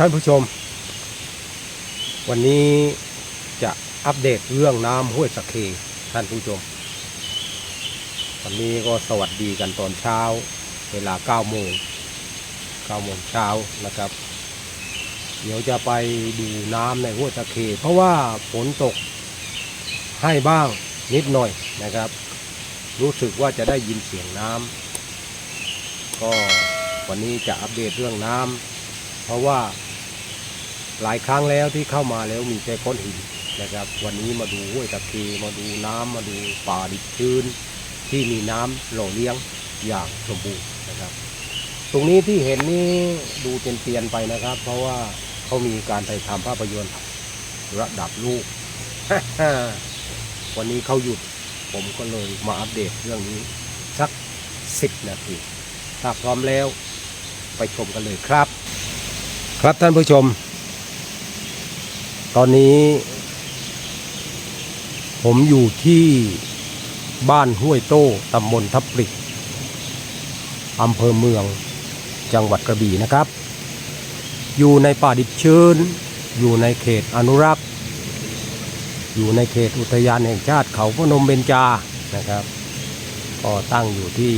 ท่านผู้ชม วันนี้จะอัปเดตเรื่องน้ำห้วยสะเคท่านผู้ชม วันนี้ก็สวัสดีกันตอนเช้า เวลา9โมง9โมงเช้านะครับ เดี๋ยวจะไปดูน้ำในห้วยสะเค เพราะว่าฝนตกให้บ้างนิดหน่อยนะครับ รู้สึกว่าจะได้ยินเสียงน้ำก็วันนี้จะอัปเดตเรื่องน้ำเพราะว่า หลายครั้งแล้วที่เข้ามาแล้วมีแต่ก้อนหินนะครับ วันนี้มาดูห้วยตะเคมาดูน้ำมาดูป่าดิบชื้น ที่มีน้ำหล่อเลี้ยงอย่างสมบูรณ์นะครับ ตรงนี้ที่เห็นนี่ดูเตียนไปนะครับ เพราะว่าเขามีการถ่ายทำภาพยนตร์ระดับลูก วันนี้เขาหยุด ผมก็เลยมาอัปเดตเรื่องนี้สักสิบนาที ถ้าพร้อมแล้วไปชมกันเลยครับ ครับท่านผู้ชม ตอนนี้ ผมอยู่ที่บ้านห้วยโต้ตำบลทับปริกอำเภอเมืองจังหวัดกระบี่นะครับ อยู่ในป่าดิบชื้น อยู่ในเขตอนุรักษ์ อยู่ในเขตอุทยานแห่งชาติเขาพนมเบญจานะครับก็ตั้งอยู่ที่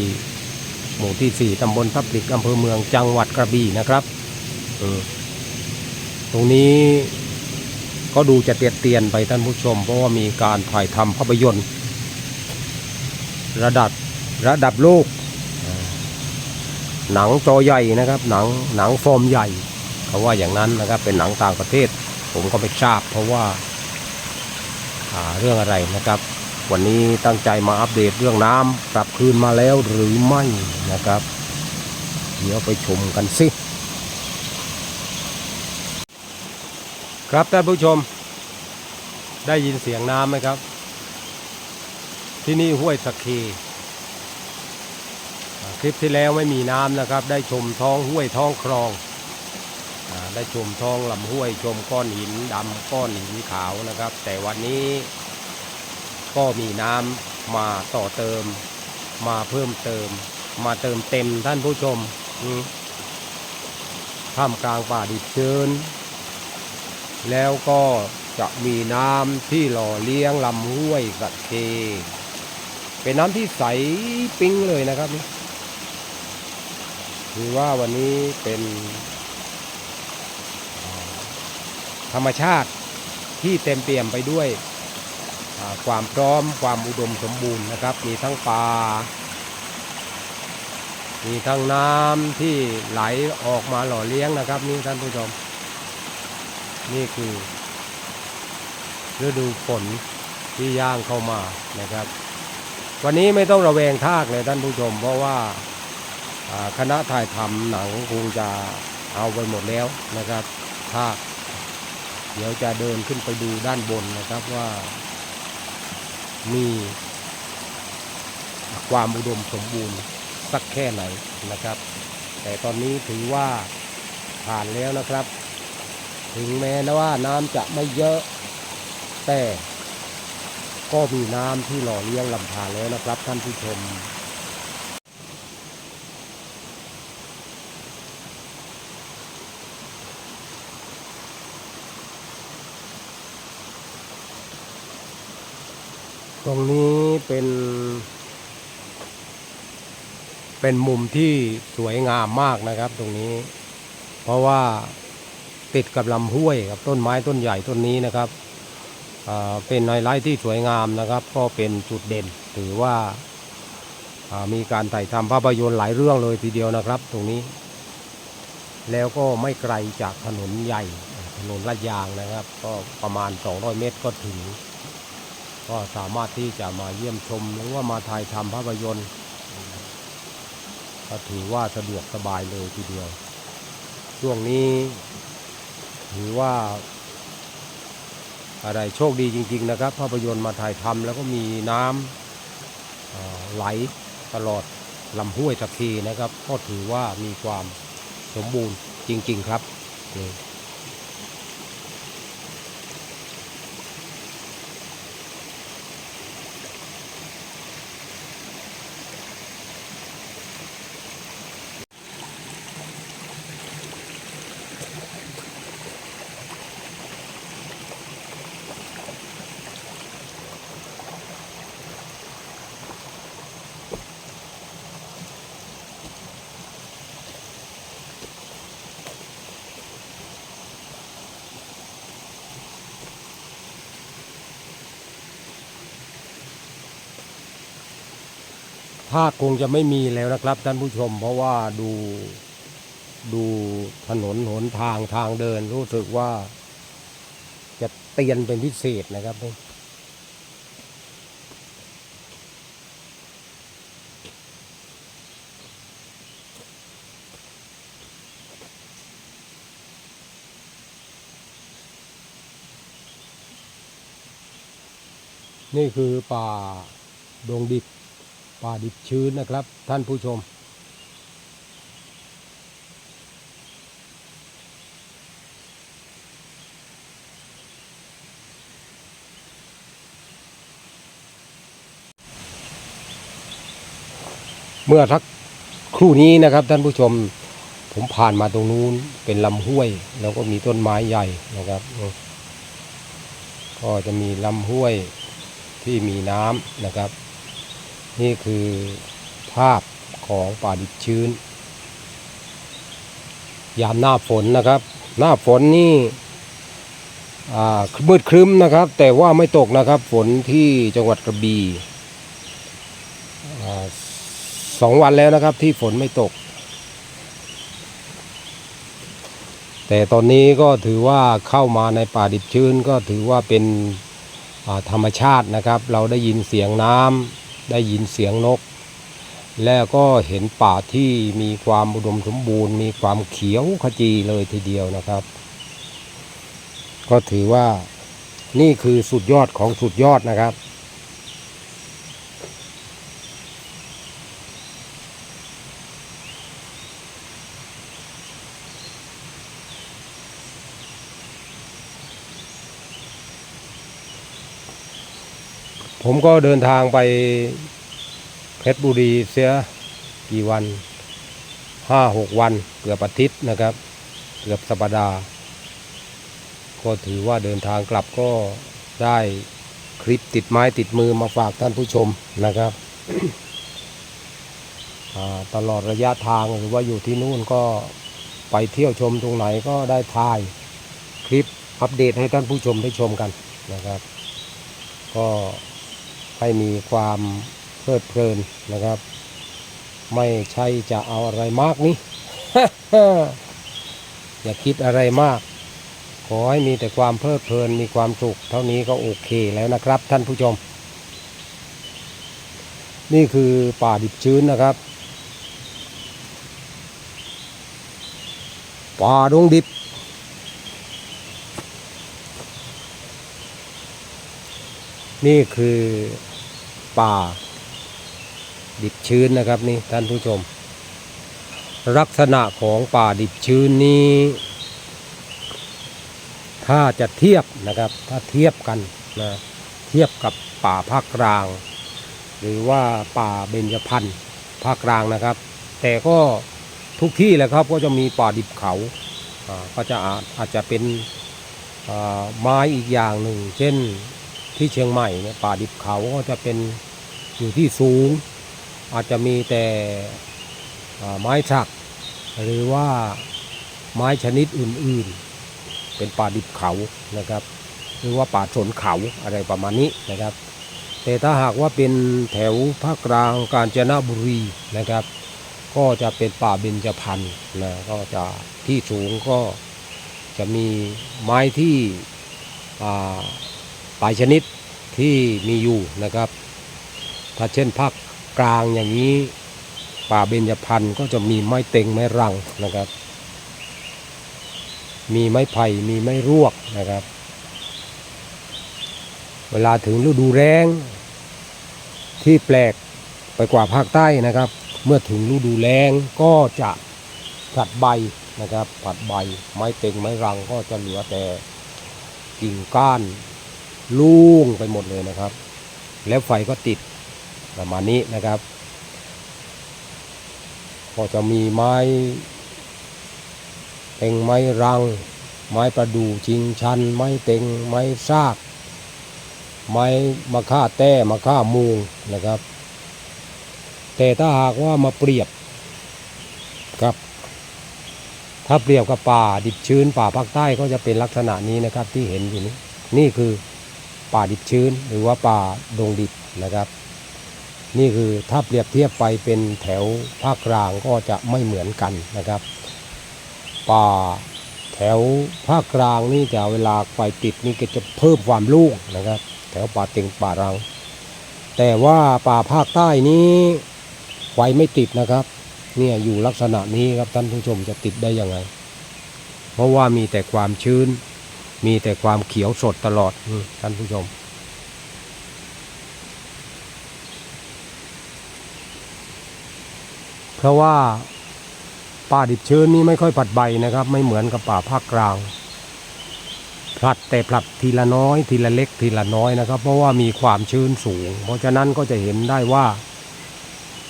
หมู่ที่ 4 ตำบลทับปลิกอำเภอเมืองจังหวัดกระบี่นะครับออตรงนี้ ก็ดูจะเตียนเตียนๆไปท่านผู้ชม เพราะว่ามีการถ่ายทำภาพยนตร์ ระดับระดับโลก หนังจอใหญ่นะครับ หนังหนังฟอร์มใหญ่เขาว่าอย่างนั้นนะครับเป็นหนังต่างประเทศ ผมก็ไม่ทราบ เพราะว่าาเรื่องอะไรนะครับ วันนี้ตั้งใจมาอัปเดตเรื่องน้ำกลับคืนมาแล้วหรือไม่นะครับ เดี๋ยวไปชมกันสิ ครับท่านผู้ชม ได้ยินเสียงน้ำไหมครับ ที่นี่ห้วยสะเคอ่าคลิปที่แล้วไม่มีน้ำนะครับ ได้ชมท้องห้วยท้องคลองอได้ชมท้องลำห้วยชมก้อนหินดำก้อนหินขาวนะครับ แต่วันนี้ก็มีน้ำมาต่อเติม มาเพิ่มเติม มาเติมเต็มท่านผู้ชมท่ามกลางป่าดิบชื้น แล้วก็จะมีน้ำที่หล่อเลี้ยงลำห้วยสะเคเป็นน้ำที่ใสปิ้งเลยนะครับนี่ถือว่าวันนี้เป็นธรรมชาติที่เต็มเปี่ยมไปด้วยความพร้อมความอุดมสมบูรณ์นะครับ มีทั้งป่า มีทั้งน้ำที่ไหลออกมาหล่อเลี้ยงนะครับนี่ท่านผู้ชม นี่คือฤดูฝนที่ย่างเข้ามานะครับ วันนี้ไม่ต้องระแวงทากเลยท่านผู้ชม เพราะว่าคณะถ่ายทำหนังคงจะเอาไปหมดแล้วนะครับทาก เดี๋ยวจะเดินขึ้นไปดูด้านบนนะครับว่า มีความอุดมสมบูรณ์สักแค่ไหนนะครับ แต่ตอนนี้ถือว่าผ่านแล้วนะครับ ถึงแม้นะว่าน้ำจะไม่เยอะ แต่ก็มีน้ำที่หล่อเลี้ยงลำธารแล้วนะครับท่านผู้ชมตรงนี้เป็น เป็นมุมที่สวยงามมากนะครับตรงนี้ เพราะว่า ติดกับลำห้วยกับต้นไม้ต้นใหญ่ต้นนี้นะครับอ่าเป็นไฮไลท์ที่สวยงามนะครับ ก็เป็นจุดเด่นถือว่าอ่ามีการถ่ายทำภาพยนตร์หลายเรื่องเลยทีเดียวนะครับ ตรงนี้ แล้วก็ไม่ไกลจากถนนใหญ่ถนนลาดยางนะครับ ก็ประมาณ 200 เมตรก็ถึง ก็สามารถที่จะมาเยี่ยมชมหรือว่ามาถ่ายทำภาพยนตร์ก็ถือว่าสะดวกสบายเลยทีเดียว ช่วงนี้ ถือว่า อะไรโชคดีจริง ๆ นะครับ ภาพยนตร์มาถ่ายทำแล้วก็มีน้ำไหลตลอดลำห้วยตะคีนะครับ ก็ถือว่ามีความสมบูรณ์จริง ๆ ครับนี่ ภาคคงจะไม่มีแล้วนะครับท่านผู้ชม เพราะว่าดูดูถนนหนทางทางเดินรู้สึกว่า จะเตียนเป็นพิเศษนะครับนี่คือป่าดงดิบ ป่าดิบชื้นนะครับ ท่านผู้ชม เมื่อทักครู่นี้นะครับท่านผู้ชม ผมผ่านมาตรงนู้นเป็นลำห้วย แล้วก็มีต้นไม้ใหญ่นะครับ ก็จะมีลำห้วยที่มีน้ำนะครับ นี่คือภาพของป่าดิบชื้น ยามหน้าฝนนะครับ หน้าฝนนี่มืดครึ้มนะครับ แต่ว่าไม่ตกนะครับฝนที่จังหวัดกระบี่สองวันแล้วนะครับที่ฝนไม่ตก แต่ตอนนี้ก็ถือว่าเข้ามาในป่าดิบชื้นก็ถือว่าเป็นธรรมชาตินะครับ เราได้ยินเสียงน้ำ ได้ยินเสียงนก แล้วก็เห็นป่าที่มีความอุดมสมบูรณ์ มีความเขียวขจีเลยทีเดียวนะครับ ก็ถือว่านี่คือสุดยอดของสุดยอดนะครับ ผมก็เดินทางไปเพชรบุรีเสียกี่วันห้าหกวันเกือบอาทิตย์นะครับ เกือบสัปดาห์ ก็ถือว่าเดินทางกลับก็ได้คลิปติดไม้ติดมือมาฝากท่านผู้ชมนะครับ ตลอดระยะทางหรือว่าอยู่ที่นู่นก็ไปเที่ยวชมตรงไหนก็ได้ถ่ายคลิปอัปเดตให้ท่านผู้ชมได้ชมกันนะครับ ก็ ให้มีความเพลิดเพลินนะครับ ไม่ใช่จะเอาอะไรมากนี่ อย่าคิดอะไรมาก ขอให้มีแต่ความเพลิดเพลินมีความสุข เท่านี้ก็โอเคแล้วนะครับ ท่านผู้ชม นี่คือป่าดิบชื้นนะครับ ป่าดงดิบนี่คือ ป่า ดิบชื้นนะครับนี่ท่านผู้ชม ลักษณะของป่าดิบชื้นนี้ ถ้าจะเทียบนะครับ ถ้าเทียบกันนะเทียบกับป่าภาคกลาง หรือว่าป่าเบญจพรรณภาคกลางนะครับ แต่ก็ทุกที่แหละครับก็จะมีป่าดิบเขาก็จะอาจอาจจะเป็นไม้อีกอย่างหนึ่ง เช่นที่เชียงใหม่เนี่ยป่าดิบเขาก็จะเป็น อยู่ที่สูง อาจจะมีแต่ไม้สัก หรือว่าไม้ชนิดอื่นๆ เป็นป่าดิบเขานะครับ หรือว่าป่าชนเขาอะไรประมาณนี้นะครับ แต่ถ้าหากว่าเป็นแถวภาคกลางกาญจนบุรีนะครับ ก็จะเป็นป่าเบญจพรรณนะก็จะที่สูงก็จะมีไม้ที่อ่าชนิดที่มีอยู่นะครับ ถ้าเช่นภาคกลางอย่างนี้ป่าเบญจพรรณก็จะมีไม้เต็งไม้รังนะครับ มีไม้ไผ่มีไม้รวกนะครับ เวลาถึงฤดูแล้งที่แปลกไปกว่าภาคใต้นะครับ เมื่อถึงฤดูแล้งก็จะผัดใบนะครับผัดใบไม้เต็งไม้รังก็จะเหลือแต่กิ่งก้านลุ่งไปหมดเลยนะครับ แล้วไฟก็ติด ประมาณนี้นะครับก็จะมีไม้เต็งไม้รัง ไม้ประดู่ชิงชัน ไม้เต็งไม้ซาก ไม้มะค่าแต้มะค่ามูงนะครับ แต่ถ้าหากว่ามาเปรียบครับ ถ้าเปรียบกับป่าดิบชื้น ป่าภาคใต้ก็จะเป็นลักษณะนี้นะครับที่เห็นอยู่นี้นี่คือป่าดิบชื้นหรือว่าป่าดงดิบนะครับ นี่คือถ้าเปรียบเทียบไปเป็นแถวภาคกลางก็จะไม่เหมือนกันนะครับ ป่าแถวภาคกลางนี่จะเวลาไฟติดนี่ก็จะเพิ่มความลุ่งนะครับ แถวป่าเต็งป่ารัง แต่ว่าป่าภาคใต้นี้ไฟไม่ติดนะครับ เนี่ยอยู่ลักษณะนี้ครับท่านผู้ชมจะติดได้ยังไง เพราะว่ามีแต่ความชื้น มีแต่ความเขียวสดตลอดท่านผู้ชม เพราะว่าป่าดิบชื้นนี่ไม่ค่อยผลัดใบนะครับ ไม่เหมือนกับป่าภาคกลางผลัดแต่ผลัดทีละน้อย ทีละเล็กทีละน้อยนะครับ เพราะว่ามีความชื้นสูง เพราะฉะนั้นก็จะเห็นได้ว่า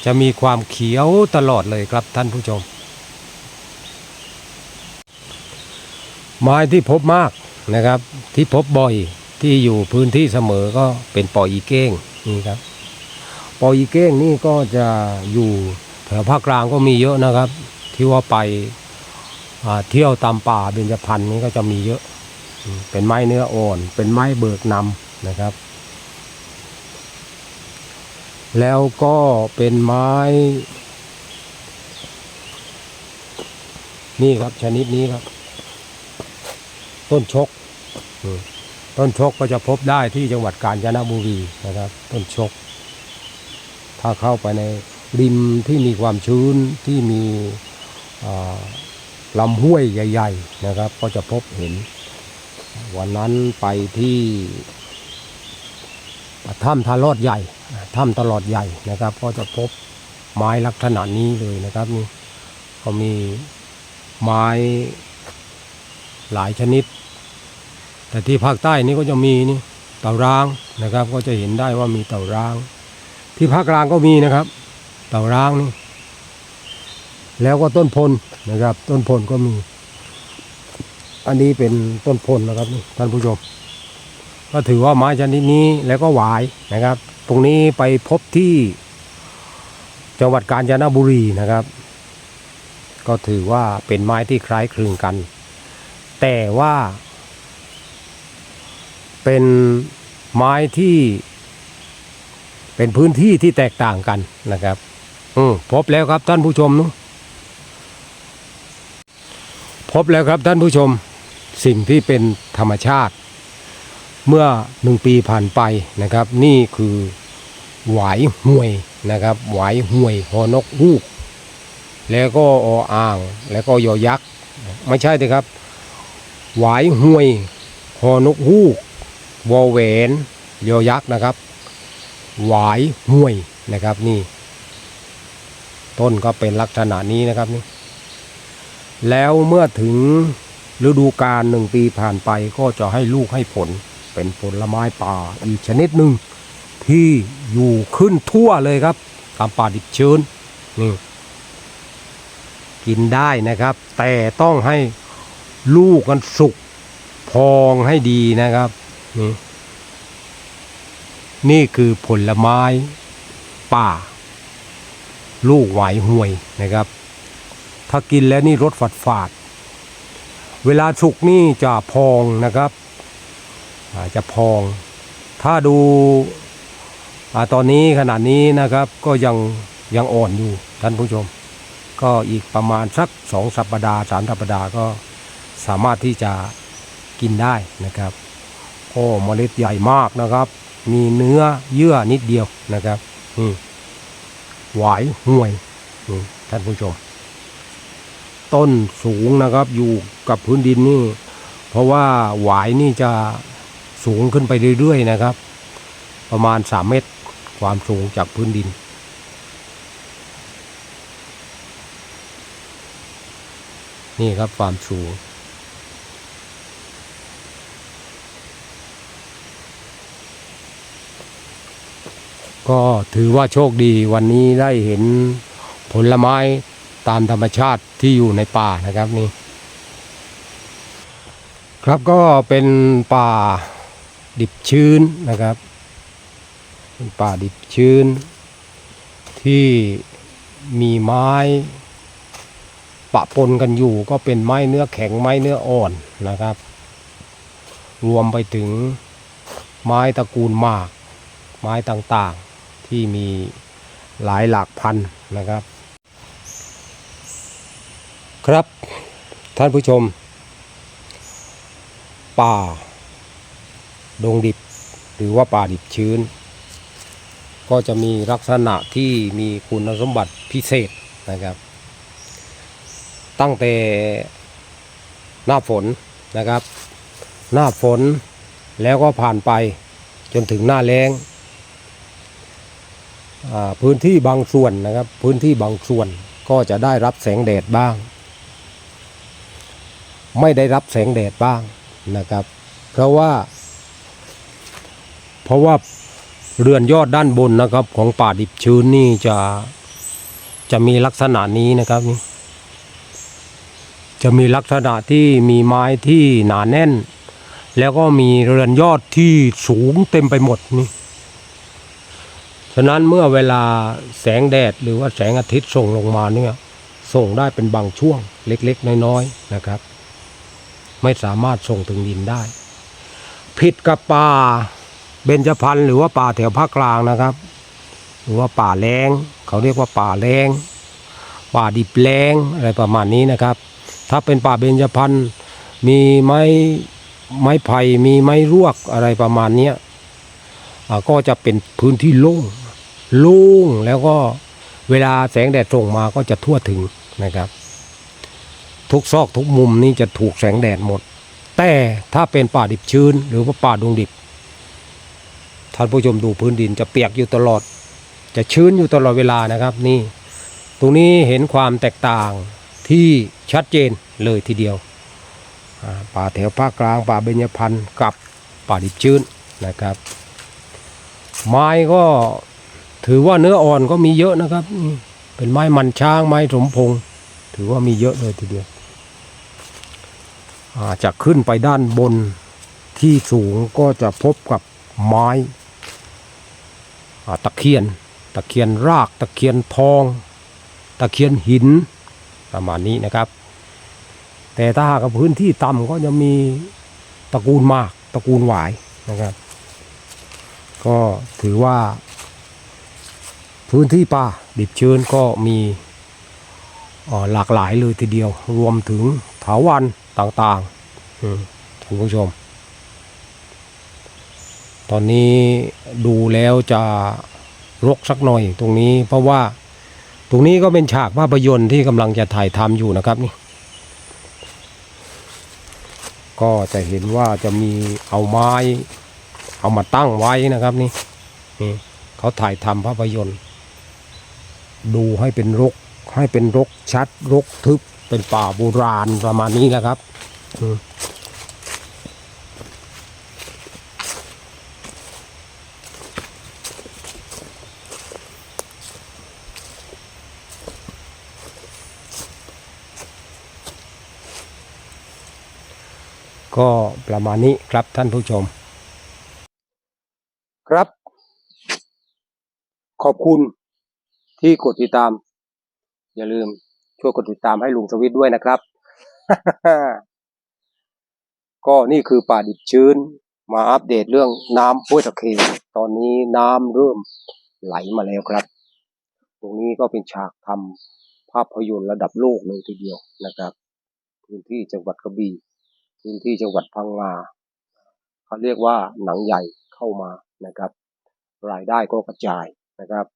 จะมีความเขียวตลอดเลยครับท่านผู้ชม ไม้ที่พบมากนะครับ ที่พบบ่อยที่อยู่พื้นที่เสมอก็เป็นปออีเก้งนี่ครับปออีเก้งนี่ก็จะอยู่ แถวภาคกลางก็มีเยอะนะครับ ที่ว่าไปเที่ยวตามป่าเบญจพรรณนี่ก็จะมีเยอะ เป็นไม้เนื้ออ่อน เป็นไม้เบิกนำนะครับ แล้วก็เป็นไม้ นี่ครับชนิดนี้ครับ ต้นชก ต้นชกก็จะพบได้ที่จังหวัดกาญจนบุรีนะครับ ต้นชก ถ้าเข้าไปใน ริมที่มีความชื้นที่มีลำห้วยใหญ่ ๆ นะครับ ก็จะพบเห็น วันนั้นไปที่ถ้ำทารอดใหญ่ถ้ำตลอดใหญ่นะครับ ก็จะพบไม้ลักษณะนี้เลยนะครับนี่ก็มีไม้หลายชนิด แต่ที่ภาคใต้นี่ก็จะมีนี่เต่าร้างนะครับ ก็จะเห็นได้ว่ามีเต่าร้าง ที่ภาคกลางก็มีนะครับ เต่าร้างนี่ แล้วก็ต้นพลนะครับ ต้นพลก็มี อันนี้เป็นต้นพลนะครับนี่ท่านผู้ชม ก็ถือว่าไม้ชนิดนี้แล้วก็หวายนะครับ ตรงนี้ไปพบที่จังหวัดกาญจนบุรีนะครับ ก็ถือว่าเป็นไม้ที่คล้ายคลึงกัน แต่ว่า เป็นไม้ที่เป็นพื้นที่ที่แตกต่างกันนะครับ อืมพบแล้วครับท่านผู้ชมนุพบแล้วครับท่านผู้ชม สิ่งที่เป็นธรรมชาติ เมื่อหนึ่งปีผ่านไปนะครับ นี่คือหวายห่วยนะครับหวายห่วยหอนกฮูก แล้วก็ออ่าง แล้วก็ยอยักษ์ไม่ใช่เลยครับหวายห่วยหอนกฮูกวอแหวนยอยักษ์นะครับหวายห่วยนะครับนี่ ต้นก็เป็นลักษณะนี้นะครับนี่แล้วเมื่อถึงฤดูกาลหนึ่งปีผ่านไปก็จะให้ลูกให้ผล เป็นผลไม้ป่าอีกชนิดหนึ่งที่อยู่ขึ้นทั่วเลยครับตามป่าดิบชื้นนี่กินได้นะครับ แต่ต้องให้ลูกกันสุกพองให้ดีนะครับนี่นี่คือผลไม้ป่า ลูกไหวห่วยนะครับ ถ้ากินแล้วนี่รสฝาดฝาดๆเวลาสุกนี่จะพองนะครับอาจะพอง ถ้าดูอตอนนี้ขนาดนี้นะครับก็ยังยังอ่อนอยู่ท่านผู้ชม ก็อีกประมาณสักสองสัปดาห์สามสัปดาห์ก็สามารถที่จะกินได้นะครับโอ้เมล็ดใหญ่มากนะครับ มีเนื้อเยื่อนิดเดียวนะครับนี่ หวายห่วยท่านผู้ชม ต้นสูงนะครับอยู่กับพื้นดินนี่ เพราะว่าหวายนี่จะสูงขึ้นไปเรื่อยๆนะครับ ประมาณ 3 เมตรความสูงจากพื้นดิน นี่ครับความสูง ก็ถือว่าโชคดีวันนี้ได้เห็นผลไม้ตามธรรมชาติที่อยู่ในป่านะครับนี่ ครับก็เป็นป่าดิบชื้นนะครับ เป็นป่าดิบชื้น ที่มีไม้ปะปนกันอยู่ก็เป็นไม้เนื้อแข็งไม้เนื้ออ่อนนะครับ รวมไปถึงไม้ตระกูลหมาก ไม้ต่างๆ ที่มีหลายหลักพันนะครับ ครับท่านผู้ชม ป่า ดงดิบ หรือว่าป่าดิบชื้น ก็จะมีลักษณะที่มีคุณสมบัติพิเศษนะครับ ตั้งแต่หน้าฝนนะครับ หน้าฝนแล้วก็ผ่านไปจนถึงหน้าแล้ง พื้นที่บางส่วนนะครับ พื้นที่บางส่วนก็จะได้รับแสงแดดบ้าง ไม่ได้รับแสงแดดบ้างนะครับ เพราะว่า เพราะว่าเรือนยอดด้านบนนะครับ ของป่าดิบชื้นนี่จะจะมีลักษณะนี้นะครับนี่จะมีลักษณะที่มีไม้ที่หนาแน่น แล้วก็มีเรือนยอดที่สูงเต็มไปหมดนี่ ฉะนั้นเมื่อเวลาแสงแดดหรือว่าแสงอาทิตย์ส่งลงมาเนี่ยส่งได้เป็นบางช่วงเล็กๆ น้อยๆนะครับ ไม่สามารถส่งถึงดินได้ ผิดกับป่าเบญจพรรณหรือว่าป่าแถวภาคกลางนะครับ หรือว่าป่าแรงเขาเรียกว่าป่าแรงป่าดิบแรงอะไรประมาณนี้นะครับ ถ้าเป็นป่าเบญจพรรณมีไม้ไม้ไผ่มีไม้รวกอะไรประมาณนี้ก็จะเป็นพื้นที่โล่ง ล่งแล้วก็เวลาแสงแดดส่งมาก็จะทั่วถึงนะครับ ทุกซอกทุกมุมนี่จะถูกแสงแดดหมด แต่ถ้าเป็นป่าดิบชื้น หรือว่าป่าดงดิบท่านผู้ชมดูพื้นดินจะเปียกอยู่ตลอด จะชื้นอยู่ตลอดเวลานะครับนี่ ตรงนี้เห็นความแตกต่างที่ชัดเจนเลยทีเดียว ป่าแถวภาคกลางป่าเบญจพรรณกับป่าดิบชื้นนะครับ ไม้ก็ ถือว่าเนื้ออ่อนก็มีเยอะนะครับ เป็นไม้มันช้างไม้สมพงษ์ถือว่ามีเยอะเลยทีเดียวอาจะขึ้นไปด้านบนที่สูงก็จะพบกับไม้ตะเคียน ตะเคียนราก ตะเคียนทอง ตะเคียนหินประมาณนี้นะครับ แต่ถ้าหากว่าพื้นที่ต่ำก็จะมีตระกูลมากตระกูลหวายนะครับ ก็ถือว่า พื้นที่ป่าดิบชื้นก็มีหลากหลายเลยทีเดียว รวมถึงถาวันต่างๆอืมท่านผู้ชม ตอนนี้ดูแล้วจะรกสักหน่อยตรงนี้เพราะว่าตรงนี้ก็เป็นฉากภาพยนตร์ที่กำลังจะถ่ายทำอยู่นะครับนี่ก็จะเห็นว่าจะมีเอาไม้ เอามาตั้งไว้นะครับนี่นี่เขาถ่ายทำภาพยนตร์ ดูให้เป็นรกให้เป็นรกชัดรกทึบเป็นป่าโบราณประมาณนี้นะครับก็ประมาณนี้ครับท่านผู้ชม ครับ ขอบคุณ ที่กดติดตาม อย่าลืมช่วยกดติดตามให้ลุงสวิทย์ด้วยนะครับ ก็นี่คือป่าดิบชื้น มาอัปเดตเรื่องน้ำห้วยตะเคตอนนี้น้ำเริ่มไหลมาแล้วครับ ตรงนี้ก็เป็นฉากทำภาพยนตร์ระดับโลกเลยทีเดียวนะครับ พื้นที่จังหวัดกระบี่พื้นที่จังหวัดพังงาเขาเรียกว่าหนังใหญ่เข้ามานะครับ รายได้ก็กระจายนะครับ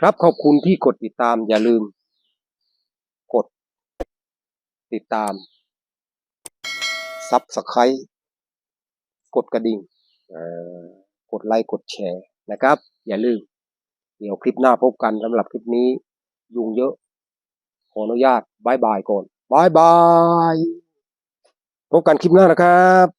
ครับขอบคุณที่กดติดตามอย่าลืม กด ติดตามซับสไครต์กดกระดิ่งกดไลค์กดแชร์นะครับ อย่าลืม เดี๋ยวคลิปหน้าพบกันสำหรับคลิปนี้ ยุงเยอะ ขออนุญาตบายบายก่อนบายบาย พบกันคลิปหน้านะครับ